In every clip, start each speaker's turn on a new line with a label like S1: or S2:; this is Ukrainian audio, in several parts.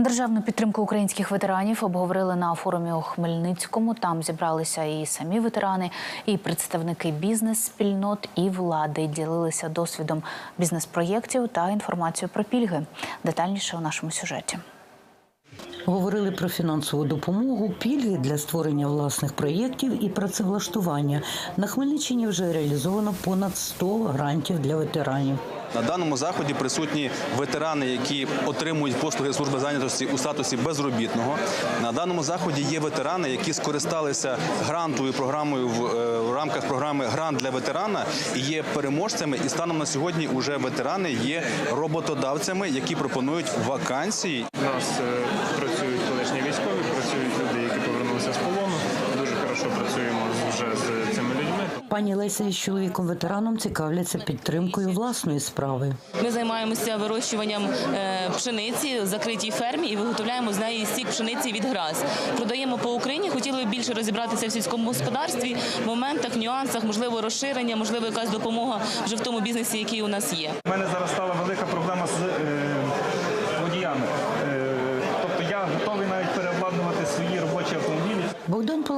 S1: Державну підтримку українських ветеранів обговорили на форумі у Хмельницькому. Там зібралися і самі ветерани, і представники бізнес-спільнот і влади. Ділилися досвідом бізнес-проєктів та інформацією про пільги. Детальніше у нашому сюжеті.
S2: Говорили про фінансову допомогу, пільги для створення власних проєктів і працевлаштування. На Хмельниччині вже реалізовано понад 100 грантів для ветеранів.
S3: На даному заході присутні ветерани, які отримують послуги служби зайнятості у статусі безробітного. На даному заході є ветерани, які скористалися грантовою програмою в, е, рамках програми Грант для ветерана і є переможцями. І станом на сьогодні вже ветерани є роботодавцями, які пропонують вакансії.
S4: У нас е, працюють колишні військові, працюють люди, які повернулися з полону. Дуже хорошо працюємо з- вже з цими людьми.
S2: Пані Леся із чоловіком ветераном цікавляться підтримкою власної справи.
S5: Ми займаємося вирощуванням е, пшениці в закритій фермі і виготовляємо з неї сік пшениці від грас. Продаємо по Україні. Хотіли б більше розібратися в сільському господарстві, в моментах, нюансах, можливо, розширення, можливо, якась допомога вже в тому бізнесі, який у нас є.
S4: У мене зараз стала велика проблема з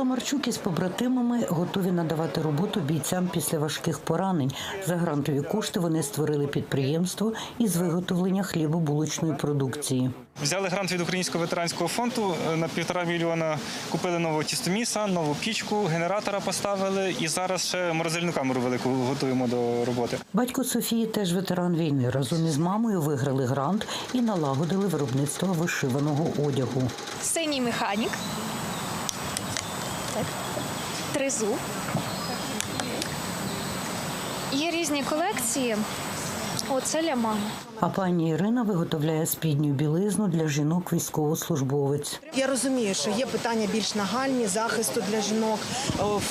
S2: Паламарчук із побратимами готові надавати роботу бійцям після важких поранень. За грантові кошти вони створили підприємство із виготовлення хлібобулочної продукції.
S4: Взяли грант від Українського ветеранського фонду е, на півтора мільйона. Купили нового тістоміса, нову пічку, генератора поставили і зараз ще морозильну камеру велику готуємо до роботи.
S2: Батько Софії теж ветеран війни. Разом із мамою виграли грант і налагодили виробництво вишиваного одягу.
S6: синій механік. Так. Тризуб. Є різні колекції. Оце для мами.
S2: А пані Ірина виготовляє спідню білизну для жінок військовослужбовець.
S7: Я розумію, що є питання більш нагальні захисту для жінок,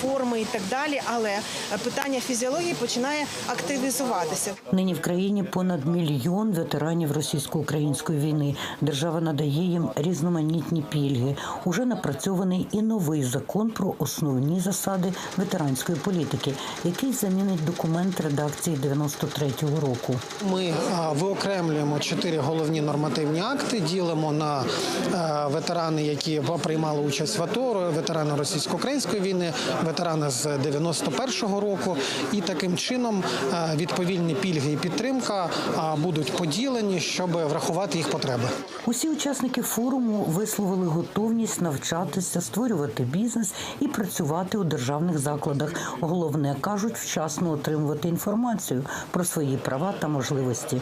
S7: форми і так далі, але е, питання фізіології починає активізуватися.
S2: Нині в країні понад мільйон ветеранів російсько-української війни. Держава надає їм різноманітні пільги. Уже напрацьований і новий закон про основні засади ветеранської політики, який замінить документ редакції 93-го року.
S8: Ми а, виокремлюємо чотири головні нормативні акти, ділимо на е, ветерани, які приймали участь в АТО, ветерани російсько-української війни, ветерани з 91-го року. І таким чином е, відповільні пільги і підтримка будуть поділені, щоб врахувати їх потреби.
S2: Усі учасники форуму висловили готовність навчатися, створювати бізнес і працювати у державних закладах. Головне кажуть, вчасно отримувати інформацію про свої права та можливості.